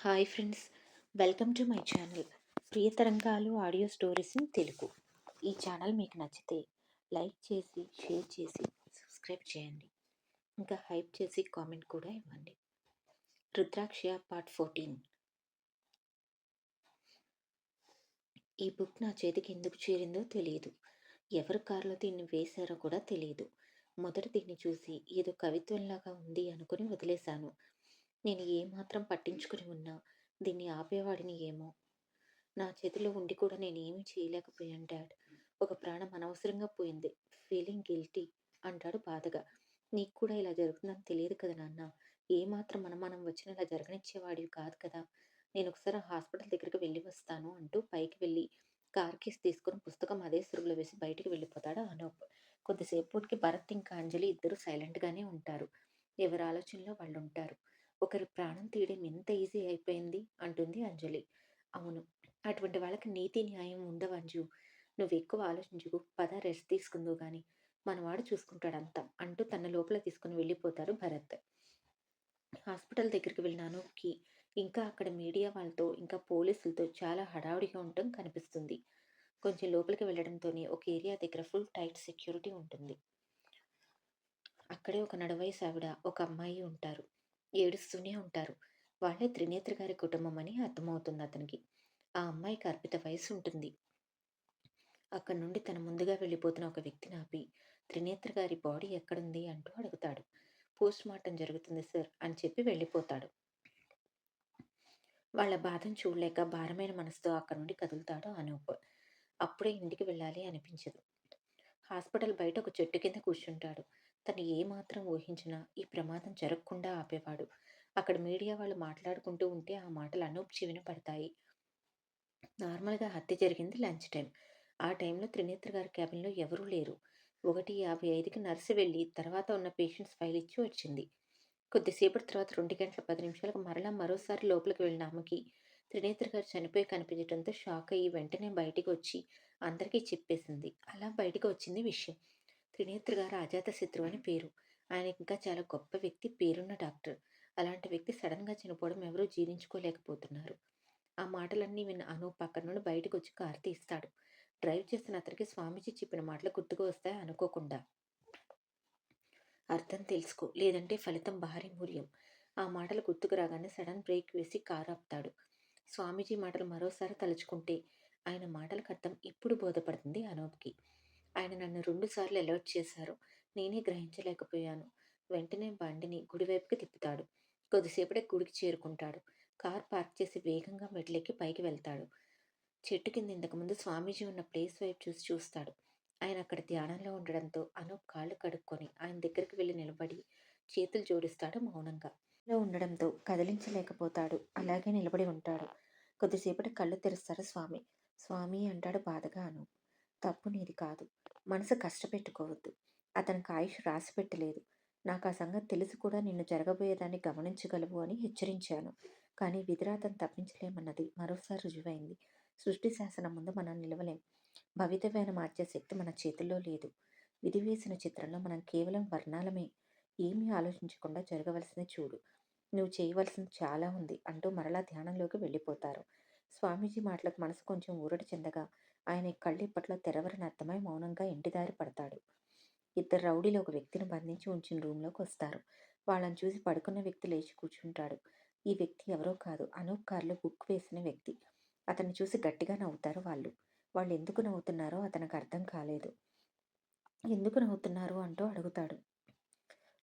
Hi friends welcome to my channel Priya Tarangalu audio stories in Telugu. ఈ channel మీకు నచ్చితే like చేసి share చేసి సబ్స్క్రైబ్ చేయండి. ఇంకా హైప్ చేసి కామెంట్ కూడా ఇవ్వండి. Rudraksha part fourteen. ఈ బుక్ నా చేతికి ఎందుకు చేరిందో తెలియదు ఎవరు కారులో దీన్ని వేశారో కూడా తెలియదు మొదట దీన్ని చూసి ఏదో కవిత్వంలాగా ఉంది అనుకుని వదిలేశాను. నేను ఏమాత్రం పట్టించుకుని ఉన్నా దీన్ని ఆపేవాడిని ఏమో. నా చేతిలో ఉండి కూడా నేను ఏమీ చేయలేకపోయాను డాడ్. ఒక ప్రాణం అనవసరంగా పోయింది. ఫీలింగ్ గిల్టీ అంటాడు బాధగా. నీకు కూడా ఇలా జరుగుతుందని తెలియదు కదా నాన్న. ఏమాత్రం అనుమానం వచ్చినా ఇలా జరగనిచ్చేవాడివి కాదు కదా. నేను ఒకసారి హాస్పిటల్ దగ్గరికి వెళ్ళి వస్తాను అంటూ పైకి వెళ్ళి కార్ కేసు తీసుకుని పుస్తకం అదే సురుగులో వేసి బయటికి వెళ్ళిపోతాడు అనూప్. కొద్దిసేపటికి భరత్ ఇంకా అంజలి ఇద్దరు సైలెంట్గానే ఉంటారు. ఎవరి ఆలోచనలో వాళ్ళు ఉంటారు ఒకరి ప్రాణం తీయడం ఎంత ఈజీ అయిపోయింది? అంటుంది అంజలి. అవును. అటువంటి వాళ్ళకి నీతి న్యాయం ఉండవంజు నువ్వు ఎక్కువ ఆలోచించుకు. పద రెస్ట్ తీసుకుందో కానీ మనవాడు చూసుకుంటాడంతా అంటూ తన లోపల తీసుకుని వెళ్ళిపోతారు భరత్. హాస్పిటల్ దగ్గరికి వెళ్ళినానుకి ఇంకా అక్కడ మీడియా వాళ్ళతో ఇంకా పోలీసులతో చాలా హడావుడిగా ఉండటం కనిపిస్తుంది. కొంచెం లోపలికి వెళ్ళడంతోనే ఒక ఏరియా దగ్గర ఫుల్ టైట్ సెక్యూరిటీ ఉంటుంది. అక్కడే ఒక నడవయసు ఆవిడ ఒక అమ్మాయి ఉంటారు. ఏడుస్తూనే ఉంటారు. వాళ్ళే త్రినేత్ర గారి కుటుంబం అని అర్థమవుతుంది అతనికి. ఆ అమ్మాయికి అర్పిత వయసు ఉంటుంది. అక్కడి నుండి తన ముందుగా వెళ్ళిపోతున్న ఒక వ్యక్తిని ఆపి త్రినేత్ర గారి బాడీ ఎక్కడుంది? అంటూ అడుగుతాడు. పోస్ట్ మార్టం జరుగుతుంది సార్ అని చెప్పి వెళ్ళిపోతాడు. వాళ్ళ బాధను చూడలేక భారమైన మనసుతో అక్కడి నుండి కదులుతాడు అనూప్ అప్పుడే ఇంటికి వెళ్ళాలి అనిపించదు. హాస్పిటల్ బయట ఒక చెట్టు కింద కూర్చుంటాడు. తను ఏమాత్రం ఊహించినా ఈ ప్రమాదం జరగకుండా ఆపేవాడు. అక్కడ మీడియా వాళ్ళు మాట్లాడుకుంటూ ఉంటే ఆ మాటలు అనూప్ చెవిన పడతాయి. నార్మల్గా హత్య జరిగింది లంచ్ టైం ఆ టైంలో త్రినేత్ర గారి క్యాబిన్లో ఎవరూ లేరు. ఒకటి యాభై ఐదుకి నర్సు వెళ్ళి తర్వాత ఉన్న పేషెంట్స్ ఫైల్ ఇచ్చి వచ్చింది. కొద్దిసేపటి తర్వాత రెండు గంటల పది నిమిషాలకు మరలా మరోసారి లోపలికి వెళ్ళిన ఆమెకి త్రినేత్ర గారు చనిపోయి కనిపించడంతో షాక్ అయ్యి వెంటనే బయటికి వచ్చి అందరికీ చెప్పేసింది. అలా బయటకు వచ్చింది విషయం. త్రినేత్ర గారు అజాత శత్రు అని పేరు. ఆయన ఇంకా చాలా గొప్ప వ్యక్తి పేరున్న డాక్టర్. అలాంటి వ్యక్తి సడన్గా చనిపోవడం ఎవరూ జీర్ణించుకోలేకపోతున్నారు. ఆ మాటలన్నీ విన్న అను పక్కన నుండి బయటకు వచ్చి కారు తీస్తాడు డ్రైవ్ చేసిన అతనికి స్వామీజీ చెప్పిన మాటలు గుర్తుకు వస్తాయి అనుకోకుండా. అర్థం తెలుసుకో లేదంటే ఫలితం భారీ మూల్యం. ఆ మాటలు గుర్తుకు రాగానే సడన్ బ్రేక్ వేసి కారు ఆపుతాడు. స్వామీజీ మాటలు మరోసారి తలుచుకుంటే ఆయన మాటలకు అర్థం ఇప్పుడు బోధపడుతుంది అనూప్కి. ఆయన నన్ను రెండుసార్లు అలర్ట్ చేశారు. నేనే గ్రహించలేకపోయాను. వెంటనే బండిని గుడివైపుకి తిప్పుతాడు. కొద్దిసేపటే గుడికి చేరుకుంటాడు. కార్ పార్క్ చేసి వేగంగా మెట్లెక్కి పైకి వెళ్తాడు. చెట్టు కింద ఇంతకుముందు స్వామీజీ ఉన్న ప్లేస్ వైపు చూసి చూస్తాడు. ఆయన అక్కడ ధ్యానంలో ఉండడంతో అనూప్ కాళ్ళు కడుక్కొని ఆయన దగ్గరికి వెళ్ళి నిలబడి చేతులు జోడిస్తాడు మౌనంగా. ఉండడంతో కదిలించలేకపోతాడు. అలాగే నిలబడి ఉంటాడు. కొద్దిసేపటి కళ్ళు తెరుస్తారు స్వామి. స్వామి అంటాడు బాధగా అనూప్ తప్పు నీది కాదు. మనసు కష్టపెట్టుకోవద్దు. అతనికి ఆయుష్ రాసి పెట్టలేదు. నాకు ఆ సంగతి తెలిసి కూడా నిన్ను జరగబోయేదాన్ని గమనించగలవు అని హెచ్చరించాను. కానీ విధిరాతను తప్పించలేమన్నది మరోసారి రుజువైంది. సృష్టి శాసనం ముందు మనం నిలవలేం. భవితవ్యాన్ని మార్చే శక్తి మన చేతుల్లో లేదు. విధి వేసిన చిత్రంలో మనం కేవలం వర్ణాలమే. ఏమీ ఆలోచించకుండా జరగవలసింది చూడు. నువ్వు చేయవలసింది చాలా ఉంది అంటూ మరలా ధ్యానంలోకి వెళ్ళిపోతారు. స్వామీజీ మాటలకు మనసు కొంచెం ఊరట చెందగా ఆయన కళ్ళిప్పట్లో తెరవరని అర్థమై మౌనంగా ఇంటిదారి పడతాడు. ఇద్దరు రౌడీలు ఒక వ్యక్తిని బంధించి ఉంచిన రూమ్లోకి వస్తారు. వాళ్ళని చూసి పడుకున్న వ్యక్తి లేచి కూర్చుంటాడు. ఈ వ్యక్తి ఎవరో కాదు అనూప్ కారులో బుక్ వేసిన వ్యక్తి. అతన్ని చూసి గట్టిగా నవ్వుతారు వాళ్ళు. వాళ్ళు ఎందుకు నవ్వుతున్నారో అతనికి అర్థం కాలేదు. ఎందుకు నవ్వుతున్నారు? అంటూ అడుగుతాడు.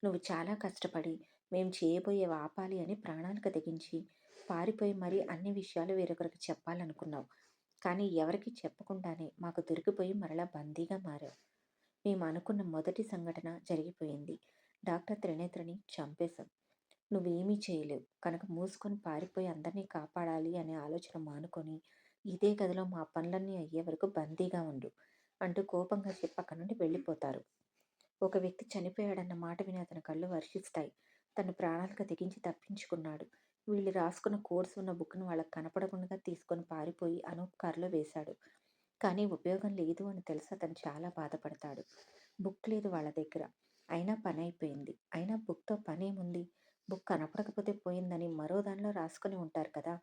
నువ్వు చాలా కష్టపడి మేము చేయబోయే ఆపాలి అని ప్రాణాలకు తెగించి పారిపోయి మరీ అన్ని విషయాలు వేరొకరికి చెప్పాలనుకున్నావు. కానీ ఎవరికి చెప్పకుండానే మాకు దొరికిపోయి మరలా బందీగా మారాం. మేము అనుకున్న మొదటి సంఘటన జరిగిపోయింది. డాక్టర్ త్రినేత్రని చంపేశాం. నువ్వేమీ చేయలేవు. కనుక మూసుకొని పారిపోయి అందరినీ కాపాడాలి అనే ఆలోచన మానుకొని ఇదే గదిలో మా పనులన్నీ అయ్యే వరకు బందీగా ఉండు అంటూ కోపంగా చెప్పి అక్కడి నుండి వెళ్ళిపోతారు. ఒక వ్యక్తి చనిపోయాడన్న మాట విని అతని కళ్ళు వర్షిస్తాయి. తన ప్రాణాలకు తెగించి తప్పించుకున్నాడు. వీళ్ళు రాసుకున్న కోర్స్ ఉన్న బుక్ను వాళ్ళకి కనపడకుండా తీసుకొని పారిపోయి అనూప్ కారులో వేశాడు కానీ ఉపయోగం లేదు అని తెలిసి అతను చాలా బాధపడతాడు బుక్ లేదు వాళ్ళ దగ్గర అయినా పని అయిపోయింది అయినా బుక్తో పనేముంది బుక్ కనపడకపోతే పోయిందని మరో దానిలో రాసుకొని ఉంటారు కదా!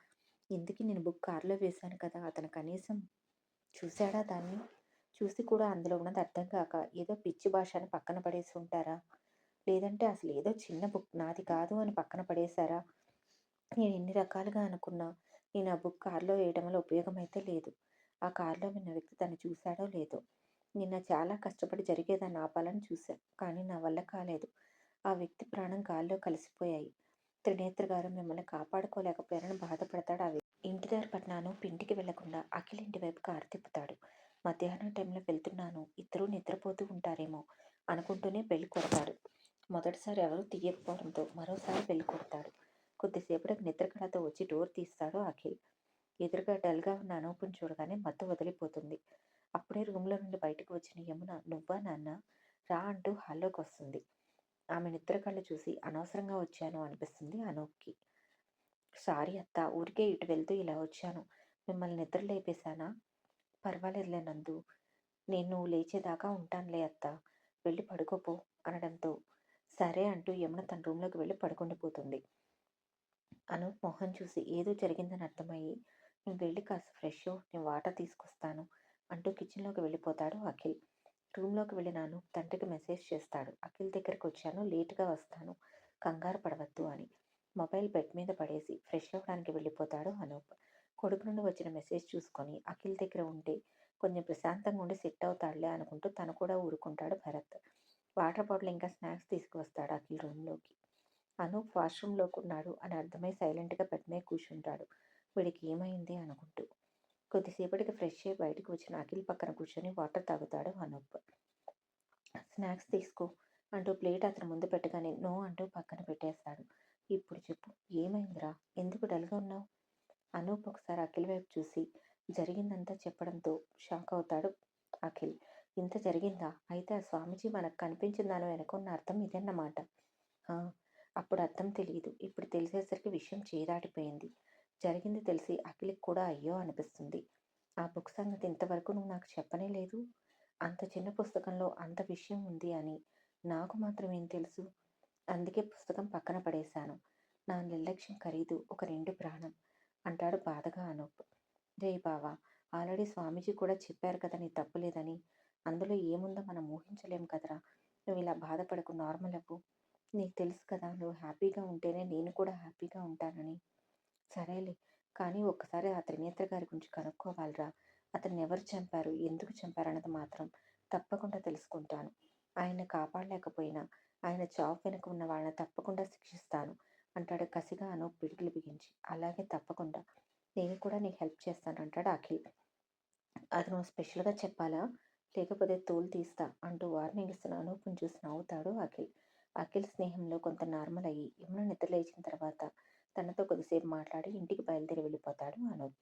ఎందుకు నేను బుక్ కార్‌లో వేశాను కదా! అతను కనీసం చూశాడా దాన్ని? చూసి కూడా అందులో ఉన్నది అర్థం కాక ఏదో పిచ్చి భాష అని పక్కన పడేసి ఉంటారా? లేదంటే అసలు ఏదో చిన్న బుక్ నాది కాదు అని పక్కన పడేశారా? నేను ఎన్ని రకాలుగా అనుకున్నా నేను ఆ బుక్ కార్‌లో వేయడం వల్ల ఉపయోగం అయితే లేదు. ఆ కారులో విన్న వ్యక్తి తను చూశాడో లేదో! నిన్న చాలా కష్టపడి జరిగేదాన్ని ఆపాలని చూశాను కానీ నా వల్ల కాలేదు. ఆ వ్యక్తి ప్రాణం గాల్లో కలిసిపోయాయి. త్రినేత్ర గారు మిమ్మల్ని కాపాడుకోలేకపోయారని బాధపడతాడు ఆ ఇంటి దారి పట్నాను పింటికి వెళ్ళకుండా అఖిల్ ఇంటి వైపు కారు తిప్పుతాడు. మధ్యాహ్నం టైంలో వెళ్తున్నాను ఇద్దరూ నిద్రపోతూ ఉంటారేమో అనుకుంటూనే బెల్ కొడతాడు. మొదటిసారి ఎవరూ తీయకపోవడంతో మరోసారి బెల్ కొడతాడు. కొద్దిసేపటికి నిద్ర కళతో వచ్చి డోర్ తీస్తాడు అఖిల్. ఎదురుగా డల్‌గా ఉన్న అనూపుని చూడగానే మత్తు వదిలిపోతుంది. అప్పుడే రూమ్‌లో నుండి బయటకు వచ్చిన యమున నువ్వా నాన్న రా అంటూ హాల్లోకొస్తుంది. ఆమె నిద్ర కళ్ళు చూసి అనవసరంగా వచ్చాను అనిపిస్తుంది అనూప్‌కి. సారీ అత్తా! ఊరికే ఇటు వెళ్తూ ఇలా వచ్చాను. మిమ్మల్ని నిద్ర లేపేశానా? పర్వాలేదులే నందు. నేను నువ్వు లేచేదాకా ఉంటానులే అత్తా! వెళ్ళి పడుకోపో అనడంతో సరే అంటూ యమున తన రూమ్‌లోకి వెళ్ళి పడుకుండిపోతుంది. అనూప్ మొహం చూసి ఏదో జరిగిందని అర్థమయ్యి నువ్వు వెళ్ళి కాస్త ఫ్రెష్ నేను వాటర్ తీసుకొస్తాను అంటూ కిచెన్‌లోకి వెళ్ళిపోతాడు అఖిల్. రూమ్‌లోకి వెళ్ళిన అనూప్ తండ్రికి మెసేజ్ చేస్తాడు. అఖిల్ దగ్గరికి వచ్చాను లేట్‌గా వస్తాను కంగారు పడవద్దు అని. మొబైల్ బెడ్ మీద పడేసి ఫ్రెష్ అవ్వడానికి వెళ్ళిపోతాడు అనూప్. కొడుకు నుండి వచ్చిన మెసేజ్ చూసుకొని అఖిల్ దగ్గర ఉంటే కొంచెం ప్రశాంతంగా ఉండి సెట్ అవుతాడులే అనుకుంటూ తను కూడా ఊరుకుంటాడు భరత్. వాటర్ బాటిల్ ఇంకా స్నాక్స్ తీసుకువస్తాడు అఖిల్ రూమ్‌లోకి. అనూప్ వాష్‌రూమ్‌లోకి ఉన్నాడు అని అర్థమై సైలెంట్‌గా బెడ్ మీద కూర్చుంటాడు. వీడికి ఏమైంది అనుకుంటూ. కొద్దిసేపటికి ఫ్రెష్ అయ్యి బయటకు వచ్చిన అఖిల్ పక్కన కూర్చొని వాటర్ తాగుతాడు అనూప్. స్నాక్స్ తీసుకో అంటూ ప్లేట్ అతని ముందు పెట్టగానే నో అంటూ పక్కన పెట్టేస్తాడు. ఇప్పుడు చెప్పు ఏమైందిరా? ఎందుకు డల్‌గా ఉన్నావు? అనూప్ ఒకసారి అఖిల్ వైపు చూసి జరిగిందంతా చెప్పడంతో షాక్ అవుతాడు అఖిల్. ఇంత జరిగిందా? అయితే ఆ స్వామీజీ మనకు కనిపించిన దాని వెనక ఉన్న అర్థం ఇదన్నమాట. అప్పుడు అర్థం తెలియదు ఇప్పుడు తెలిసేసరికి విషయం చేదాటిపోయింది జరిగింది తెలిసి అఖిల్‌కి కూడా అయ్యో అనిపిస్తుంది. ఆ బుక్ సంగతి ఇంతవరకు నువ్వు నాకు చెప్పనే లేదు. అంత చిన్న పుస్తకంలో అంత విషయం ఉంది అని నాకు మాత్రం ఏం తెలుసు? అందుకే పుస్తకం పక్కన పడేశాను. నా నిర్లక్ష్యం ఖరీదు ఒక రెండు ప్రాణం అంటాడు బాధగా అనూప్. రే బావా! ఆల్రెడీ స్వామీజీ కూడా చెప్పారు కదా నీ తప్పు లేదని. అందులో ఏముందో మనం ఊహించలేం కదరా! నువ్వు ఇలా బాధపడకు నార్మల్ అవ్వు. నీకు తెలుసు కదా నువ్వు హ్యాపీగా ఉంటేనే నేను కూడా హ్యాపీగా ఉంటానని. సరేలే కానీ ఒక్కసారి ఆ త్రినేత్ర గారి గురించి కనుక్కోవాలిరా. అతన్ని ఎవరు చంపారు? ఎందుకు చంపారు అన్నది మాత్రం తప్పకుండా తెలుసుకుంటాను. ఆయన కాపాడలేకపోయినా ఆయన చావు వెనుక ఉన్న వాళ్ళని తప్పకుండా శిక్షిస్తాను అంటాడు కసిగా అను పిడికిలి బిగించి. అలాగే తప్పకుండా. నేను కూడా నీకు హెల్ప్ చేస్తాను అంటాడు అఖిల్. అది నువ్వు స్పెషల్‌గా చెప్పాలా? లేకపోతే తోలు తీస్తా అంటూ వార్నింగ్ ఇస్తున్న అనూప్‌ని చూసి నవ్వుతాడు అఖిల్. అఖిల్ స్నేహంలో కొంత నార్మల్ అయ్యి యమున నిద్రలేచిన తర్వాత తనతో కొద్దిసేపు మాట్లాడి ఇంటికి బయలుదేరి వెళ్ళిపోతాడు అనూప్.